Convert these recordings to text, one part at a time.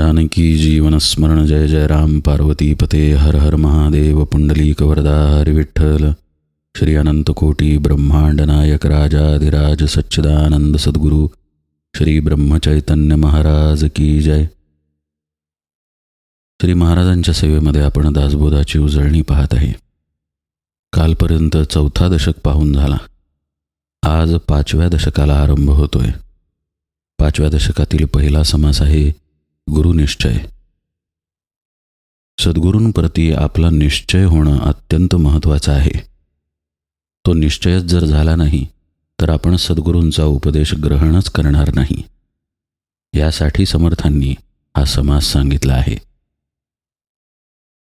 जानकी जीवनस्मरण जय जय राम पार्वती पते हर हर महादेव पुंडलीक वरदा हरी विठ्ठल। श्री अनंत कोटी ब्रह्मांड नायक राजाधिराज सच्चिदानंद सद्गुरू श्री ब्रह्मचैतन्य महाराज की जय। श्री महाराजांच्या सेवेमध्ये आपण दासबोधाची उजळणी पाहत आहे. कालपर्यंत चौथा दशक पाहून झाला. आज पाचव्या दशकाला आरंभ होतोय. पाचव्या दशकातील पहिला समास आहे गुरुनिश्चय सद्गुरूंप्रती आपला निश्चय होणं अत्यंत महत्त्वाचं आहे. तो निश्चयच जर झाला नाही तर आपण सद्गुरूंचा उपदेश ग्रहणच करणार नाही. यासाठी समर्थांनी हा समास सांगितला आहे.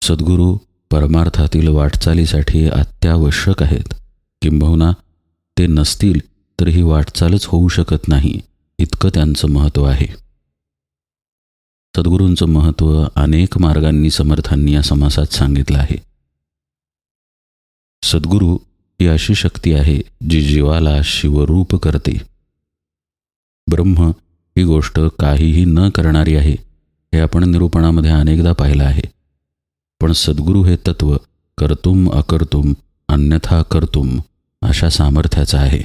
सद्गुरू परमार्थातील वाटचालीसाठी अत्यावश्यक आहेत. किंबहुना ते नसतील तर ही वाटचालच होऊ शकत नाही इतकं त्यांचं महत्त्व आहे. सद्गुरूंचं महत्त्व अनेक मार्गांनी समर्थांनी या समासात सांगितलं आहे. सद्गुरू ही अशी शक्ती आहे जी जीवाला शिवरूप करते. ब्रह्म ही गोष्ट काहीही न करणारी आहे हे आपण निरूपणामध्ये अनेकदा पाहिलं आहे. पण सद्गुरू हे तत्व कर्तुम अकर्तुम अन्यथा कर्तुम अशा सामर्थ्याचं आहे.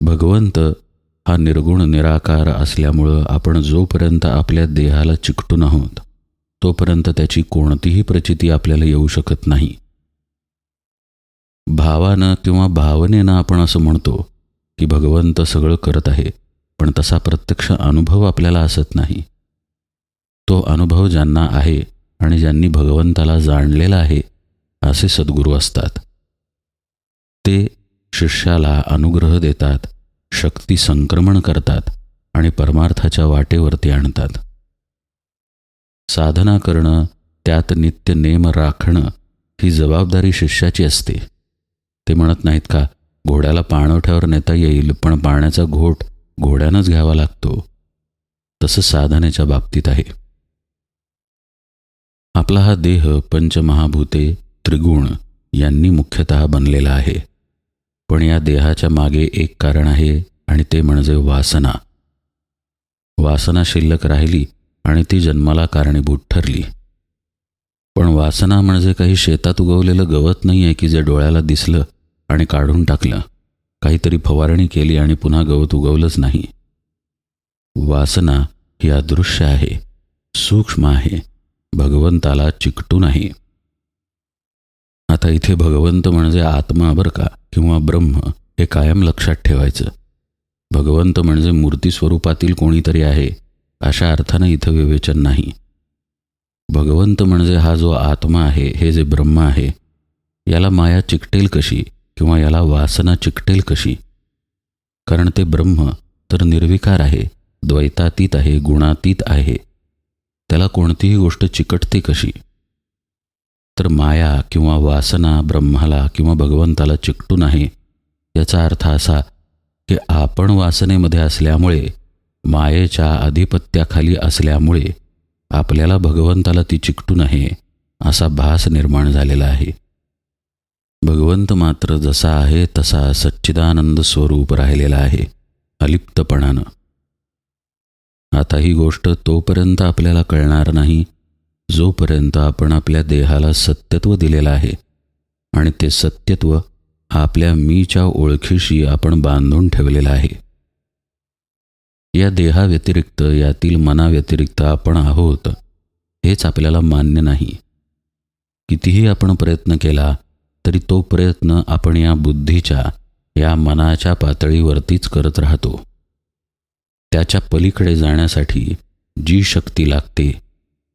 भगवंत हा निर्गुण निराकार असल्यामुळं आपण जोपर्यंत आपल्या देहाला चिकटून आहोत तोपर्यंत त्याची कोणतीही प्रचिती आपल्याला येऊ शकत नाही. भावानं किंवा भावनेनं आपण असं म्हणतो की भगवंत सगळं करत आहे पण तसा प्रत्यक्ष अनुभव आपल्याला असत नाही. तो अनुभव ज्यांना आहे आणि ज्यांनी भगवंताला जाणलेला आहे असे सद्गुरू असतात. ते शिष्याला अनुग्रह देतात शक्ती संक्रमण करतात आणि परमार्थाच्या वाटेवरती आणतात. साधना करणं त्यात नित्य नेम राखणं ही जबाबदारी शिष्याची असते. ते म्हणत नाहीत का घोड्याला पाणवठ्यावर नेता येईल पण पाण्याचा घोट घोड्यानंच घ्यावा लागतो. तसं साधनेच्या बाबतीत आहे. आपला हा देह पंचमहाभूते त्रिगुण यांनी मुख्यतः बनलेला आहे. पण या देहाच्या मागे एक कारण आहे आणि ते म्हणजे वासना. वासना शिल्लक राहिली आणि ती जन्माला कारणीभूत ठरली. पण वासना म्हणजे काही शेतात उगवलेलं गवत नाही आहे की जे डोळ्याला दिसलं आणि काढून टाकलं. काहीतरी फवारणी केली आणि पुन्हा गवत उगवलंच नाही. वासना ही अदृश्य आहे सूक्ष्म आहे भगवंताला चिकटून आहे आता इथे भगवंत म्हणजे आत्मा बरं का किंवा ब्रह्म हे कायम लक्षात ठेवायचं. भगवंत म्हणजे मूर्ती स्वरूपातील कोणीतरी आहे अशा अर्थानं इथं विवेचन नाही. भगवंत म्हणजे हा जो आत्मा आहे हे जे ब्रह्म आहे याला माया चिकटेल कशी किंवा याला वासना चिकटेल कशी? कारण ते ब्रह्म तर निर्विकार आहे द्वैतातीत आहे गुणातीत आहे. त्याला कोणतीही गोष्ट चिकटते कशी? तर माया किंवा वासना ब्रह्माला किंवा भगवंताला चिकटून आहे याचा अर्थ असा की आपण वासनेमध्ये असल्यामुळे मायेच्या आधिपत्याखाली असल्यामुळे आपल्याला भगवंताला ती चिकटून आहे असा भास निर्माण झालेला आहे. भगवंत मात्र जसा आहे तसा सच्चिदानंद स्वरूप राहिलेला आहे अलिप्तपणानं. आता ही गोष्ट तोपर्यंत आपल्याला कळणार नाही जोपर्यंत आपण आपल्या देहाला सत्यत्व दिलेलं आहे आणि ते सत्यत्व आपल्या मीच्या ओळखीशी आपण बांधून ठेवलेलं आहे. या देहाव्यतिरिक्त यातील मनाव्यतिरिक्त आपण आहोत हेच आपल्याला मान्य नाही. कितीही आपण प्रयत्न केला तरी तो प्रयत्न आपण या बुद्धीच्या या मनाच्या पातळीवरतीच करत राहतो. त्याच्या पलीकडे जाण्यासाठी जी शक्ती लागते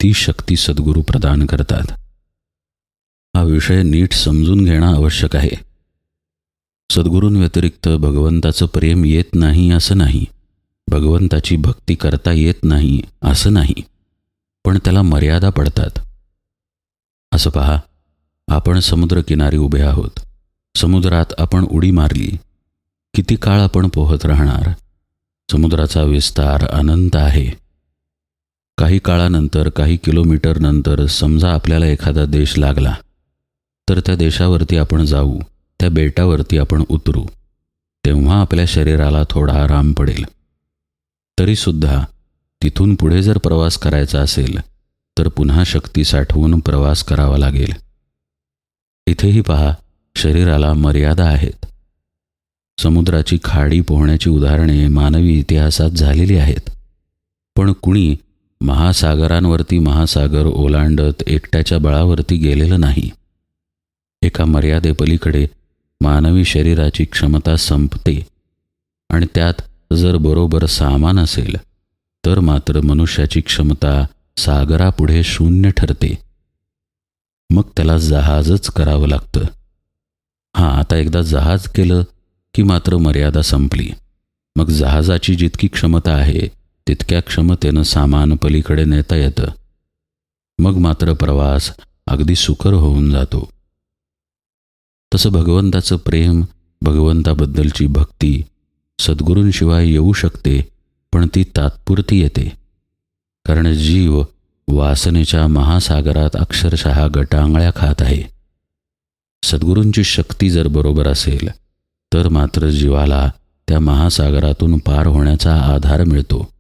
ती शक्ती सद्गुरू प्रदान करतात. हा विषय नीट समजून घेणं आवश्यक आहे. सद्गुरूंव्यतिरिक्त भगवंताचं प्रेम येत नाही असं नाही. भगवंताची भक्ती करता येत नाही असं नाही. पण त्याला मर्यादा पडतात. असं पहा आपण समुद्रकिनारी उभे आहोत. समुद्रात आपण उडी मारली. किती काळ आपण पोहत राहणार? समुद्राचा विस्तार अनंत आहे. काही काळानंतर काही किलोमीटरनंतर समजा आपल्याला एखादा देश लागला तर त्या देशावरती आपण जाऊ त्या बेटावरती आपण उतरू तेव्हा आपल्या शरीराला थोडा आराम पडेल. तरीसुद्धा तिथून पुढे जर प्रवास करायचा असेल तर पुन्हा शक्ती साठवून प्रवास करावा लागेल. इथेही पहा शरीराला मर्यादा आहेत. समुद्राची खाडी पोहण्याची उदाहरणे मानवी इतिहासात झालेली आहेत. पण कुणी महासागरांवरती महासागर ओलांडत एकट्याच्या बळावरती गेलेलं नाही. एका मर्यादेपलीकडे मानवी शरीराची क्षमता संपते आणि त्यात जर बरोबर सामान असेल तर मात्र मनुष्याची क्षमता सागरापुढे शून्य ठरते. मग त्याला जहाजच करावं लागतं. हां आता एकदा जहाज केलं की मात्र मर्यादा संपली. मग जहाजाची जितकी क्षमता आहे तितक्या क्षमतेनं सामान पलीकडे नेता येतं. मग मात्र प्रवास अगदी सुकर होऊन जातो. तसं भगवंताचं प्रेम भगवंताबद्दलची भक्ती सद्गुरूंशिवाय येऊ शकते पण ती तात्पुरती येते. कारण जीव वासनेच्या महासागरात अक्षरशः गटांगळ्या खात आहे. सद्गुरूंची शक्ती जर बरोबर असेल तर मात्र जीवाला त्या महासागरातून पार होण्याचा आधार मिळतो.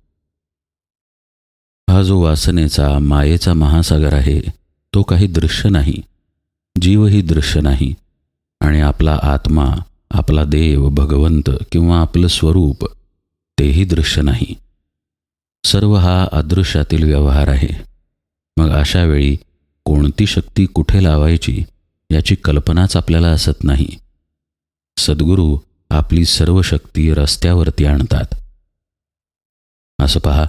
हा जो वासनेचा मायेचा महासागर आहे तो काही दृश्य नाही. जीवही दृश्य नाही. आणि आपला आत्मा आपला देव भगवंत किंवा आपलं स्वरूप तेही दृश्य नाही. सर्व हा अदृश्यातील व्यवहार आहे. मग अशा वेळी कोणती शक्ती कुठे लावायची याची कल्पनाच आपल्याला असत नाही. सद्गुरू आपली सर्व शक्ती रस्त्यावरती आणतात. असं पहा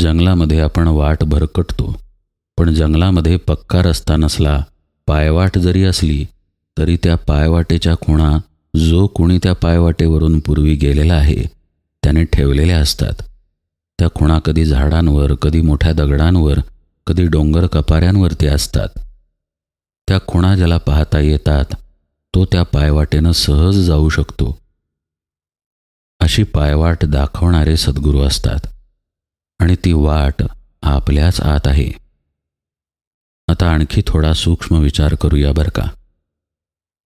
जंगलामध्ये आपण वाट भरकटतो. पण जंगलामध्ये पक्का रस्ता नसला पायवाट जरी असली तरी त्या पायवाटेच्या खुणा जो कोणी त्या पायवाटेवरून पूर्वी गेलेला आहे त्याने ठेवलेल्या असतात. त्या खुणा कधी झाडांवर कधी मोठ्या दगडांवर कधी डोंगर कपाऱ्यांवरती असतात. त्या खुणा ज्याला पाहता येतात तो त्या पायवाटेनं सहज जाऊ शकतो. अशी पायवाट दाखवणारे सद्गुरू असतात. आणि ती वाट आपल्याच आत आहे. आता आणखी थोडा सूक्ष्म विचार करूया बरं का.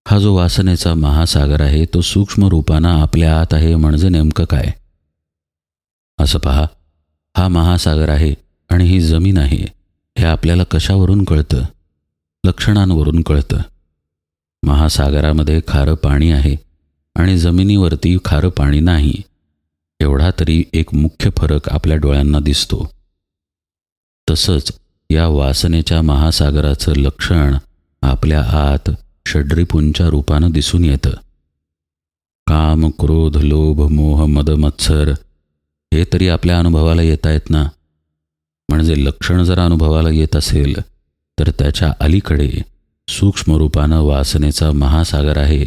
हा जो वासनेचा महासागर आहे तो सूक्ष्म रूपानं आपल्या आत आहे म्हणजे नेमकं काय? असं पहा. हा महासागर आहे आणि ही जमीन आहे हे आपल्याला कशावरून कळतं? लक्षणांवरून कळतं. महासागरामध्ये खारं पाणी आहे आणि जमिनीवरती खारं पाणी नाही. एवढा तरी एक मुख्य फरक आपल्या डोळ्यांना दिसतो. तसंच या वासनेच्या महासागराचं लक्षण आपल्या आत षड्रिपूंच्या रूपानं दिसून येतं. काम क्रोध लोभ मोह मद मत्सर हे तरी आपल्या अनुभवाला येत आहेत ना? म्हणजे लक्षण जर अनुभवाला येत असेल तर त्याच्या अलीकडे सूक्ष्म रूपानं वासनेचा महासागर आहे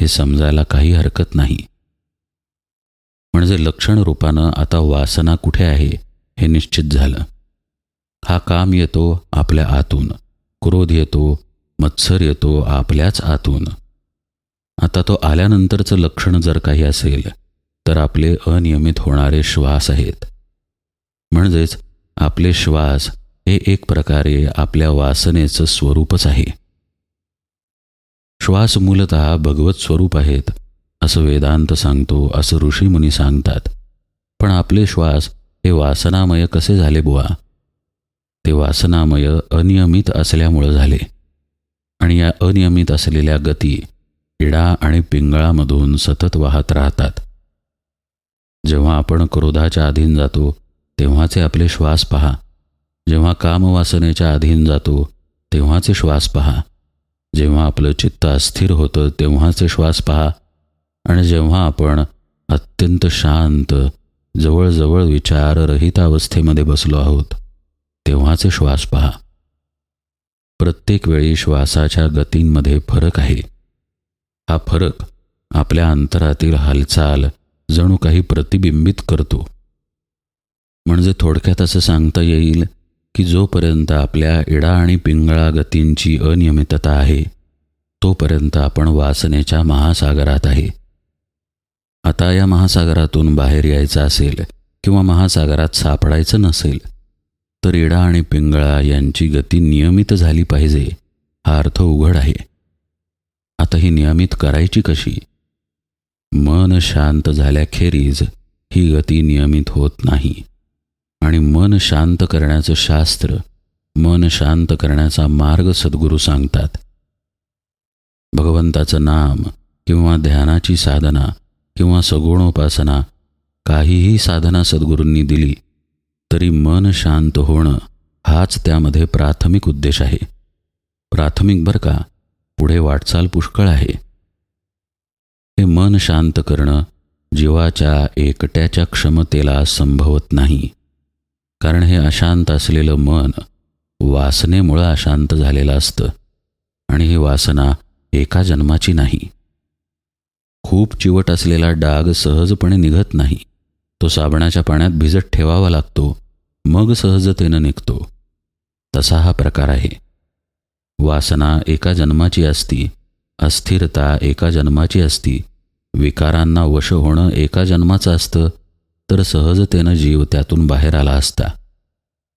हे समजायला काही हरकत नाही. म्हणजे लक्षण रूपानं आता वासना कुठे आहे हे निश्चित झालं. हा काम येतो आपल्या आतून. क्रोध येतो मत्सर येतो आपल्याच आतून. आता तो आल्यानंतरचं लक्षण जर काही असेल तर आपले अनियमित होणारे श्वास आहेत. म्हणजेच आपले श्वास हे एक प्रकारे आपल्या वासनेचं स्वरूपच आहे. श्वास मूलत भगवत स्वरूप आहेत. असं वेदांत सांगतो असं ऋषीमुनी सांगतात. पण आपले श्वास हे वासनामय कसे झाले बुवा? ते वासनामय अनियमित असल्यामुळं झाले. आणि या अनियमित असलेल्या गती इडा आणि पिंगळामधून सतत वाहत राहतात. जेव्हा आपण क्रोधाच्या अधीन जातो तेव्हाचे आपले श्वास पहा. जेव्हा कामवासनेच्या अधीन जातो तेव्हाचे श्वास पहा. जेव्हा आपलं चित्त अस्थिर होतं तेव्हाचे श्वास पहा. आणि जेव्हा आपण अत्यंत शांत जवळजवळ विचाररहित अवस्थेमध्ये बसलो आहोत तेव्हाचे श्वास पहा. प्रत्येक वेळी श्वासाच्या गतींमध्ये फरक आहे. हा फरक आपल्या अंतरातील हालचाल जणू काही प्रतिबिंबित करतो. म्हणजे थोडक्यात असं सांगता येईल की जोपर्यंत आपल्या इडा आणि पिंगळा गतींची अनियमितता आहे तोपर्यंत आपण वासनेच्या महासागरात आहे. आता या महासागरातून बाहेर यायचं असेल किंवा महासागरात सापडायचं नसेल तर इडा आणि पिंगळा यांची गती नियमित झाली पाहिजे हा अर्थ उघड आहे. आता ही नियमित करायची कशी? मन शांत झाल्याखेरीज ही गती नियमित होत नाही. आणि मन शांत करण्याचं शास्त्र मन शांत करण्याचा मार्ग सद्गुरू सांगतात. भगवंताचं नाम किंवा ध्यानाची साधना किंवा सगुणोपासना काहीही साधना सद्गुरूंनी दिली तरी मन शांत होणं हाच त्यामध्ये प्राथमिक उद्देश आहे. प्राथमिक बरं का पुढे वाटचाल पुष्कळ आहे. हे मन शांत करणं जीवाच्या एकट्याच्या क्षमतेला संभवत नाही. कारण हे अशांत असलेलं मन वासनेमुळं अशांत झालेलं असतं आणि ही वासना एका जन्माची नाही. खूप चिवट असलेला डाग सहजपणे निघत नाही. तो साबणाच्या पाण्यात भिजत ठेवावा लागतो मग सहजतेनं निघतो. तसा हा प्रकार आहे. वासना एका जन्माची असती अस्थिरता एका जन्माची असती विकारांना वश होणं एका जन्माचं असतं तर सहजतेनं जीव त्यातून बाहेर आला असता.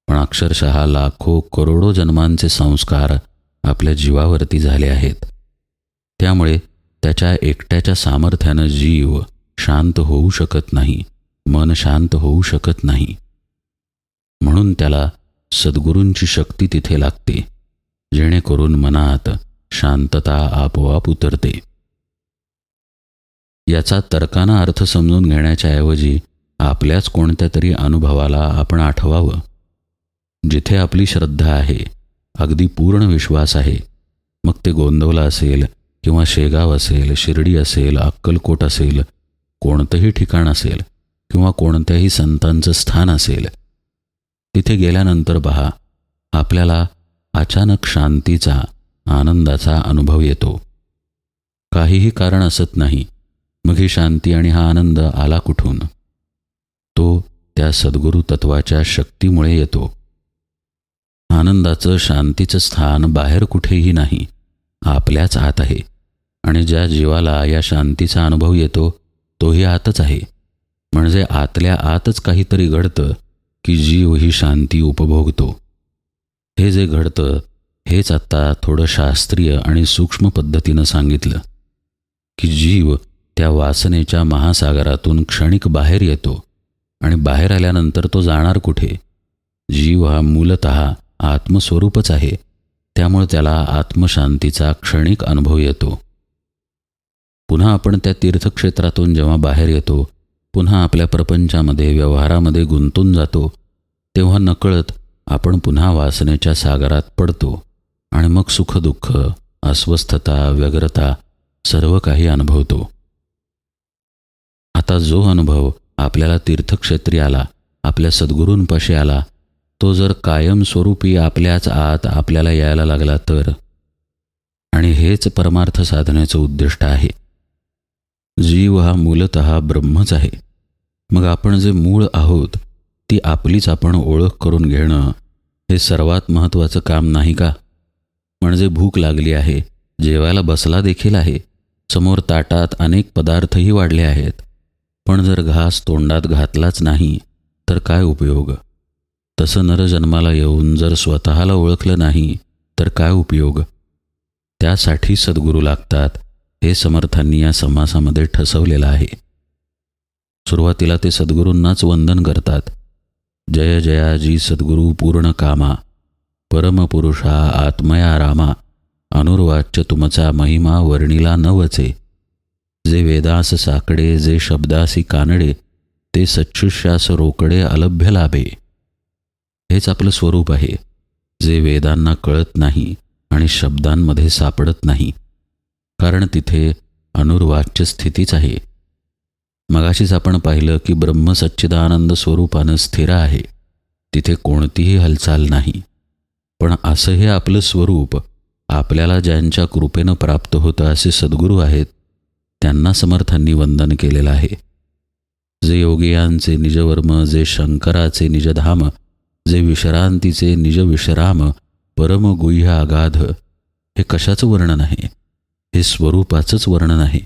पण अक्षरशः लाखो करोडो जन्मांचे संस्कार आपल्या जीवावरती झाले आहेत. त्यामुळे त्याच्या एकट्याच्या सामर्थ्यानं जीव शांत होऊ शकत नाही मन शांत होऊ शकत नाही. म्हणून त्याला सद्गुरूंची शक्ती तिथे लागते जेणेकरून मनात शांतता आपोआप उतरते. याचा तर्कानं अर्थ समजून घेण्याच्या ऐवजी आपल्याच कोणत्या तरी अनुभवाला आपण आठवावं. जिथे आपली श्रद्धा आहे अगदी पूर्ण विश्वास आहे मग ते गोंदवलं असेल किंवा शेगाव असेल शिर्डी असेल अक्कलकोट असेल कोणतंही ठिकाण असेल किंवा कोणत्याही संतांचं स्थान असेल तिथे गेल्यानंतर पहा आपल्याला अचानक शांतीचा आनंदाचा अनुभव येतो. काहीही कारण असत नाही. मग ही शांती आणि हा आनंद आला कुठून? तो त्या सद्गुरू तत्वाच्या शक्तीमुळे येतो. आनंदाचं शांतीचं स्थान बाहेर कुठेही नाही. आपल्याच आत आहे. आणि ज्या जीवाला या शांतीचा अनुभव येतो तोही आतच आहे. म्हणजे आतल्या आतच काहीतरी घडतं की जीव ही शांती उपभोगतो. हे जे घडतं हेच आत्ता थोडं शास्त्रीय आणि सूक्ष्म पद्धतीनं सांगितलं की जीव त्या वासनेच्या महासागरातून क्षणिक बाहेर येतो आणि बाहेर आल्यानंतर तो जाणार कुठे? जीव हा मूलत आत्मस्वरूपच आहे. त्यामुळे त्याला आत्मशांतीचा क्षणिक अनुभव येतो. पुन्हा आपण त्या तीर्थक्षेत्रातून जेव्हा बाहेर येतो पुन्हा आपल्या प्रपंचामध्ये व्यवहारामध्ये गुंतून जातो तेव्हा नकळत आपण पुन्हा वासनेच्या सागरात पडतो आणि मग सुखदुःख अस्वस्थता व्यग्रता सर्व काही अनुभवतो. आता जो अनुभव आपल्याला तीर्थक्षेत्री आला आपल्या सद्गुरूंपाशी आला तो जर कायमस्वरूपी आपल्याच आत आपल्याला यायला लागला तर? आणि हेच परमार्थ साधण्याचं उद्दिष्ट आहे. जीव हा मूलत ब्रह्मच आहे. मग आपण जे मूळ आहोत ती आपलीच आपण ओळख करून घेणं हे सर्वात महत्त्वाचं काम नाही का? म्हणजे भूक लागली आहे जेवायला बसला देखील आहे समोर ताटात अनेक पदार्थही वाढले आहेत. पण जर घास तोंडात घातलाच नाही तर काय उपयोग? तसं नर जन्माला येऊन जर स्वतःला ओळखलं नाही तर काय उपयोग? त्यासाठी सद्गुरू लागतात हे समर्थांनी या समासामध्ये ठसवलेलं आहे. सुरुवातीला ते सद्गुरूंनाच वंदन करतात. जय जयाजी सद्गुरू पूर्ण कामा परमपुरुषा आत्मया रामा अनुर्वाच्य तुमचा महिमा वर्णिला वचे. जे वेदास साकडे जे शब्दासी कानडे ते सच्छुष्यास रोकडे अलभ्य लाभे. हेच आपलं स्वरूप आहे जे वेदांना कळत नाही आणि शब्दांमध्ये सापडत नाही. कारण तिथे अनुर्वाच्य स्थितीच आहे. मगाशीच आपण पाहिलं की ब्रह्म सच्चिदानंद स्वरूपानं स्थिर आहे. तिथे कोणतीही हालचाल नाही. पण असं हे आपलं स्वरूप आपल्याला ज्यांच्या कृपेनं प्राप्त होतं असे सद्गुरू आहेत त्यांना समर्थांनी वंदन केलेलं आहे. जे योगियांचे निजवर्म जे शंकराचे निजधाम जे विश्रांतीचे निज विश्राम परमगुह्य अगाध हे कशाचं वर्णन आहे? हे स्वरूपाचंच वर्णन आहे.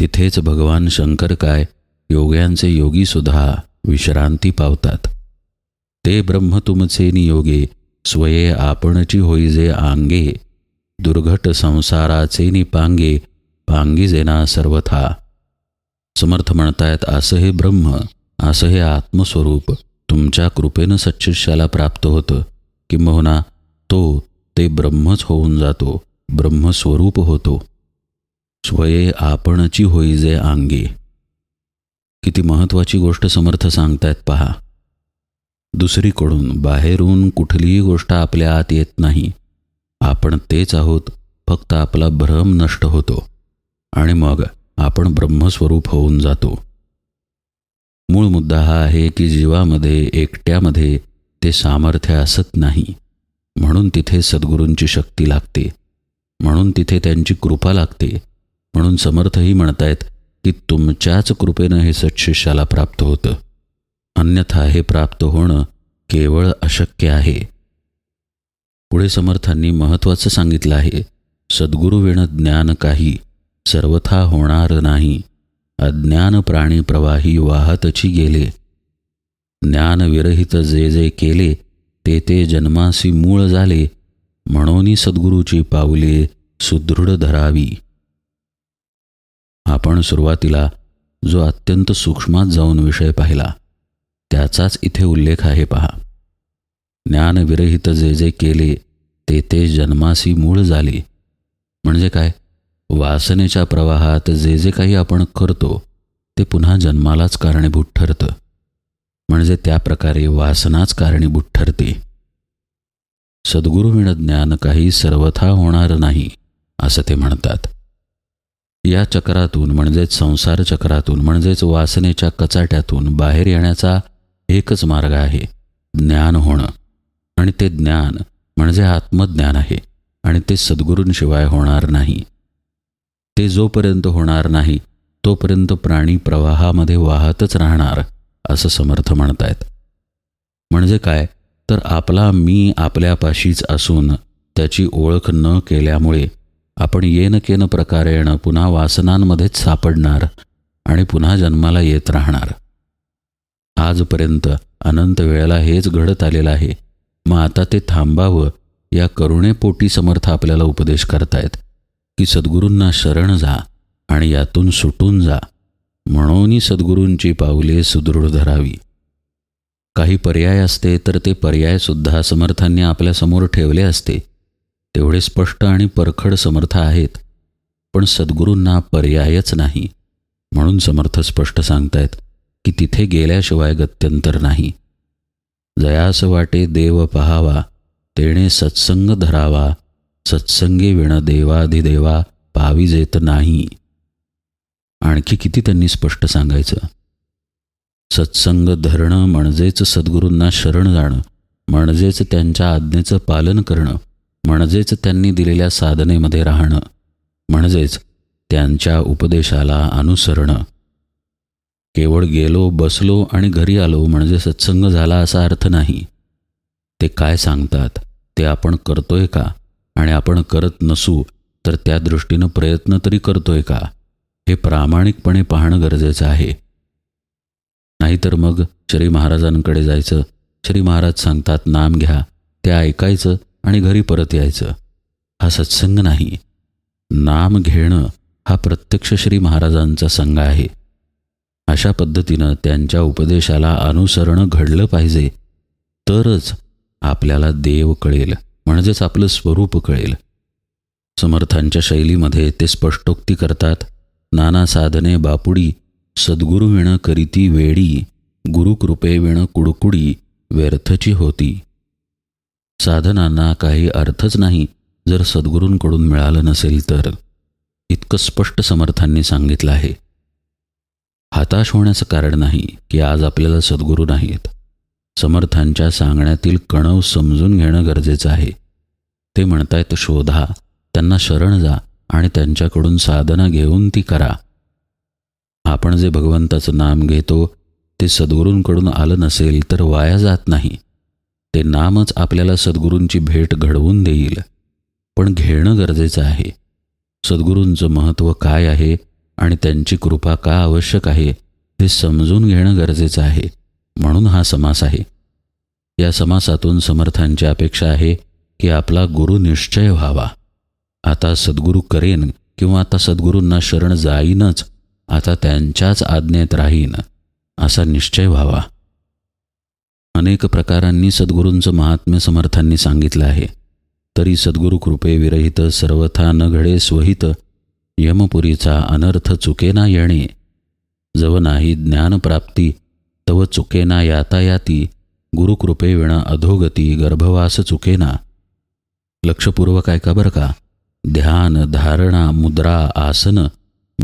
तिथेच भगवान शंकर काय योग्यांचे योगीसुद्धा विश्रांती पावतात. ते ब्रह्म तुमचे नियोगे स्वये आपणची होईजे आंगे दुर्घट संसाराचे निपांगे पांगी जेना सर्वथा. समर्थ म्हणतायत असं हे ब्रह्म असं हे आत्मस्वरूप. तुमच्या कृपेनं सच्चिष्याला प्राप्त होतं किंबहुना तो ते ब्रह्मच होऊन जातो ब्रह्मस्वरूप होतो. स्वये आपणची होई जे आंगी. किती महत्त्वाची गोष्ट समर्थ सांगतायत पहा. दुसरीकडून बाहेरून कुठलीही गोष्ट आपल्या आत येत नाही. आपण तेच आहोत फक्त आपला भ्रम नष्ट होतो. आणि मग आपण ब्रह्मस्वरूप होऊन जातो. मूळ मुद्दा हा आहे की जीवामध्ये एकट्यामध्ये ते सामर्थ्य असत नाही. म्हणून तिथे सद्गुरूंची शक्ती लागते. म्हणून तिथे त्यांची कृपा लागते. म्हणून समर्थही म्हणतायत की तुमच्याच कृपेनं हे सत्शिष्याला प्राप्त होतं. अन्यथा हे प्राप्त होणं केवळ अशक्य आहे. पुढे समर्थांनी महत्त्वाचं सांगितलं आहे सद्गुरुविण ज्ञान काही सर्वथा होणार नाही. अज्ञान प्राणी प्रवाही वाहतची गेले. ज्ञानविरहित जे जे केले ते ते जन्मासी मूळ झाले म्हणून सद्गुरूची पावले सुदृढ धरावी. आपण सुरुवातीला जो अत्यंत सूक्ष्मात जाऊन विषय पाहिला त्याचाच इथे उल्लेख आहे पहा. ज्ञानविरहित जे जे केले ते ते जन्मासी मूळ झाले. म्हणजे काय? वासनेच्या प्रवाहात जे जे काही आपण करतो ते पुन्हा जन्मालाच कारणीभूत ठरतं. म्हणजे त्या प्रकारे वासनाच कारणीभूत ठरते. सद्गुरुविण ज्ञान काही सर्वथा होणार नाही असं ते म्हणतात. या चक्रातून म्हणजेच संसार चक्रातून म्हणजेच वासनेच्या कचाट्यातून बाहेर येण्याचा एकच मार्ग आहे ज्ञान होणं. आणि ते ज्ञान म्हणजे आत्मज्ञान आहे आणि ते सद्गुरूंशिवाय होणार नाही. ते जोपर्यंत होणार नाही तोपर्यंत प्राणी प्रवाहामध्ये वाहतच राहणार असं समर्थ म्हणतायत. म्हणजे काय? तर आपला मी आपल्यापाशीच असून त्याची ओळख न केल्यामुळे आपण येन केन प्रकारेण पुन्हा वासनांमध्येच सापडणार आणि पुन्हा जन्माला येत राहणार. आजपर्यंत अनंत वेळेला हेच घडत आलेलं आहे. मग आता ते थांबावं या करुणेपोटी समर्थ आपल्याला उपदेश करतायत. की सद्गुरूंना शरण जा आणि यातून सुटून जा म्हणूनही सद्गुरूंची पावले सुदृढ धरावी. काही पर्याय असते तर ते पर्यायसुद्धा समर्थांनी आपल्यासमोर ठेवले असते. तेवढे स्पष्ट आणि परखड समर्थ आहेत पण सद्गुरूंना पर्यायच नाही. म्हणून समर्थ स्पष्ट सांगतायत की तिथे गेल्याशिवाय गत्यंतर नाही. जयास वाटे देव पहावा तेणे सत्संग धरावा सत्संगी विण देवाधिदेवा पाविजेत नाही. आणखी किती त्यांनी स्पष्ट सांगायचं? सत्संग धरणं म्हणजेच सद्गुरूंना शरण जाणं म्हणजेच त्यांच्या आज्ञेचं पालन करणं म्हणजेच त्यांनी दिलेल्या साधनेमध्ये राहणं म्हणजेच त्यांच्या उपदेशाला अनुसरणं. केवळ गेलो बसलो आणि घरी आलो म्हणजे सत्संग झाला असा अर्थ नाही. ते काय सांगतात? ते आपण करतोय का? आणि आपण करत नसू तर त्या दृष्टीनं प्रयत्न तरी करतोय का? हे प्रामाणिकपणे पाहणं गरजेचं आहे. नाहीतर मग श्री महाराजांकडे जायचं. श्री महाराज सांगतात नाम घ्या ते ऐकायचं आणि घरी परत यायचं. हा सत्संग नाही. नाम घेणं हा प्रत्यक्ष श्री महाराजांचा संघ आहे. अशा पद्धतीनं त्यांच्या उपदेशाला अनुसरणं घडलं पाहिजे तरच आपल्याला देव कळेल. म्हणजेच आपलं स्वरूप कळेल. समर्थांच्या शैलीमध्ये ते स्पष्टोक्ती करतात. नाना साधने बापुडी सद्गुरु विण करीती वेडी गुरुकृपे विण कुडकुडी व्यर्थची होती. साधनांना काही अर्थच नाही जर सद्गुरूंकडून मिळालं नसेल तर. इतकं स्पष्ट समर्थांनी सांगितलं आहे. हताश होण्याचं कारण नाही की आज आपल्याला सद्गुरू नाहीत. समर्थांच्या सांगण्यातील कणव समजून घेणं गरजेचं आहे. ते म्हणतायत शोधा त्यांना शरण जा आणि त्यांच्याकडून साधना घेऊन ती करा. आपण जे भगवंताचं नाम घेतो ते सद्गुरूंकडून आलं नसेल तर वाया जात नाही. ते नामच आपल्याला सद्गुरूंची भेट घडवून देईल. पण घेणं गरजेचं आहे. सद्गुरूंचं महत्त्व काय आहे आणि त्यांची कृपा का आवश्यक आहे हे समजून घेणं गरजेचं आहे. म्हणून हा समास आहे. या समासातून समर्थांची अपेक्षा आहे की आपला गुरु निश्चय व्हावा. आता सद्गुरू करेन किंवा आता सद्गुरूंना शरण जाईनच आता त्यांच्याच आज्ञेत राहीन असा निश्चय व्हावा. अनेक प्रकारांनी सद्गुरूंचं महात्म्य समर्थांनी सांगितलं आहे. तरी सद्गुरू कृपे विरहित सर्वथा न घडे स्वहित यमपुरीचा अनर्थ चुकेना येणे. जव नाही ज्ञानप्राप्ती तव चुकेना यातायाती गुरुकृपे विण अधोगती गर्भवास चुकेना. लक्षपूर्वक ऐका बरं का. ध्यान धारणा मुद्रा आसन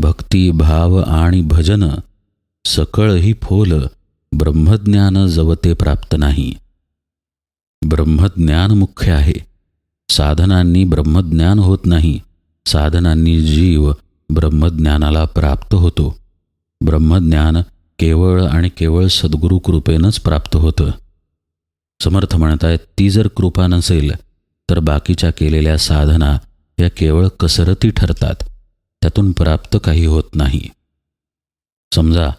भक्ती भाव आणि भजन सकळ ही फोल ब्रह्मज्ञान जवते प्राप्त नाही. ब्रह्मज्ञान मुख्य आहे. साधनांनी ब्रह्मज्ञान होत नाही. साधनांनी जीव ब्रह्मज्ञानाला प्राप्त होतो. ब्रह्मज्ञान केवळ आणि केवळ सद्गुरू कृपेनंच प्राप्त होतं. समर्थ म्हणतायत ती जर कृपा नसेल तर बाकीच्या केलेल्या साधना या केवळ कसरती ठरतात. त्यातून प्राप्त काही होत नाही. समजा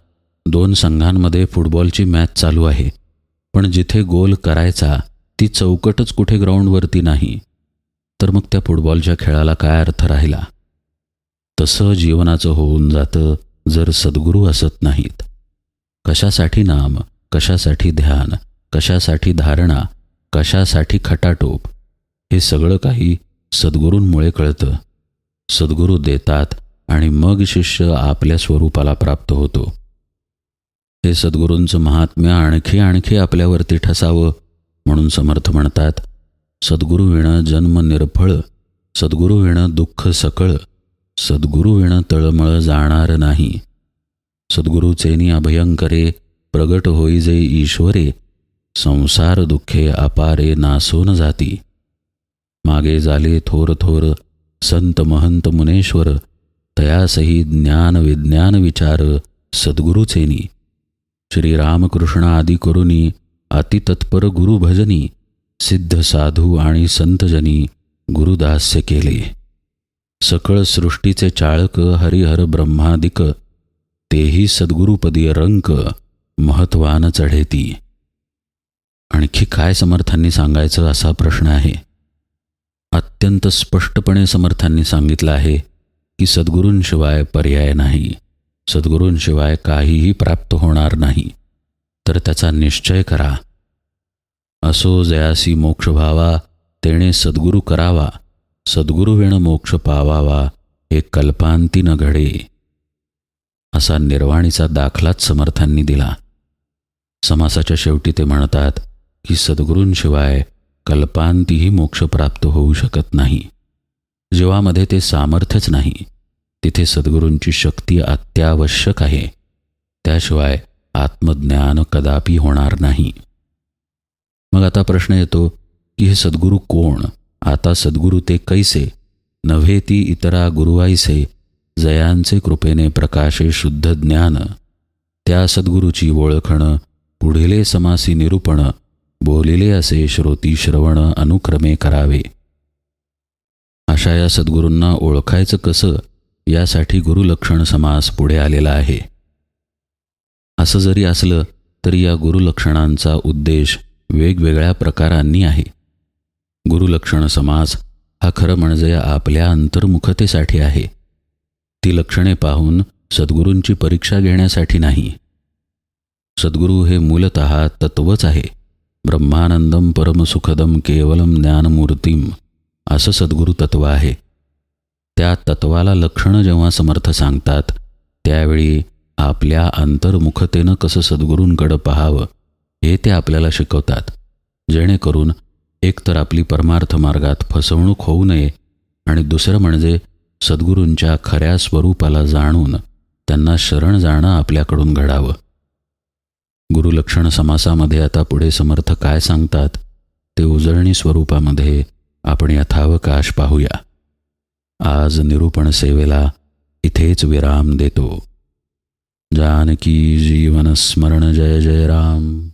दोन संघांमध्ये फुटबॉलची मॅच चालू आहे पण जिथे गोल करायचा ती चौकटच कुठे ग्राउंडवरती नाही. तर मग त्या फुटबॉलच्या खेळाला काय अर्थ राहिला? तसं जीवनाचं होऊन जातं जर सद्गुरू असत नाहीत. कशासाठी नाम कशासाठी ध्यान कशासाठी धारणा कशासाठी खटाटोप? हे सगळं काही सद्गुरूंमुळे कळतं. सद्गुरू देतात आणि मग शिष्य आपल्या स्वरूपाला प्राप्त होतो. हे सद्गुरूंचं महात्म्य आणखी आणखी आपल्यावरती ठसावं म्हणून समर्थ म्हणतात सद्गुरू विणं जन्म निर्फळ सद्गुरू विणं दुःख सकळ सद्गुरू विणं तळमळ जाणार नाही. सद्गुरूचेनी अभयंकरे प्रगट होई जे ईश्वरे संसार दुःखे अपारे नासून जाती। मागे झाले थोर थोर संत महंत मुनेश्वर तयासही ज्ञान विज्ञान विचार सद्गुरूचेनी श्रीरामकृष्ण आदी करुणी अतितत्पर गुरुभजनी सिद्ध साधू आणि संतजनी गुरुदास्य केले। सकळ सृष्टीचे चाळक हरिहर ब्रह्मादिक तेही सद्गुरुपदी रंक महत्वान चढेती. आणखी काय समर्थांनी सांगायचं असा प्रश्न आहे? अत्यंत स्पष्टपणे समर्थांनी सांगितलं आहे की सद्गुरूंशिवाय पर्याय नाही. सद्गुरूंशिवाय काहीही प्राप्त होणार नाही. तर त्याचा निश्चय करा. असो जयासी मोक्ष व्हावा तेणे सद्गुरू करावा. सद्गुरू वेण मोक्ष पावावा हे कल्पांती न घडे. असा निर्वाणीचा दाखलाच समर्थांनी दिला. समासाच्या शेवटी ते म्हणतात की सद्गुरूंशिवाय कल्पांतीही मोक्ष प्राप्त होऊ शकत नाही. जीवामध्ये ते सामर्थ्यच नाही. तिथे सद्गुरूंची शक्ती अत्यावश्यक आहे. त्याशिवाय आत्मज्ञान कदापि होणार नाही. मग आता प्रश्न येतो की हे सद्गुरू कोण? आता सद्गुरू ते कैसे? नव्हे ती इतरा गुरुवाईसे जयांचे कृपेने प्रकाशे शुद्ध ज्ञान. त्या सद्गुरूची ओळखणं पुढिले समासी निरूपण बोलिले असे श्रोती श्रवण अनुक्रमे करावे. अशा या सद्गुरूंना ओळखायचं कसं यासाठी गुरुलक्षण समास पुढे आलेला आहे. असं जरी असलं तरी या गुरुलक्षणांचा उद्देश वेगवेगळ्या प्रकारांनी आहे. गुरुलक्षण समास हा खरं म्हणजे आपल्या अंतर्मुखतेसाठी आहे. ती लक्षणे पाहून सद्गुरूंची परीक्षा घेण्यासाठी नाही. सद्गुरू हे मूलत तत्वच आहे. ब्रह्मानंदम परमसुखदम केवलम ज्ञानमूर्तीम असं सद्गुरू तत्व आहे. त्या तत्वाला लक्षणं जेव्हा समर्थ सांगतात त्यावेळी आपल्या अंतर्मुखतेनं कसं सद्गुरूंकडं पाहावं हे ते आपल्याला शिकवतात. जेणेकरून एकतर आपली परमार्थ मार्गात फसवणूक होऊ नये आणि दुसरं म्हणजे सद्गुरूंच्या खऱ्या स्वरूपाला जाणून त्यांना शरण जाणं आपल्याकडून घडावं. गुरुलक्षण समासामध्ये आता पुढे समर्थ काय सांगतात ते उजळणी स्वरूपामध्ये आपण यथावकाश पाहूया. आज निरूपण सेवेला इथेच विराम देतो. जानकी जीवन स्मरण जय जय राम.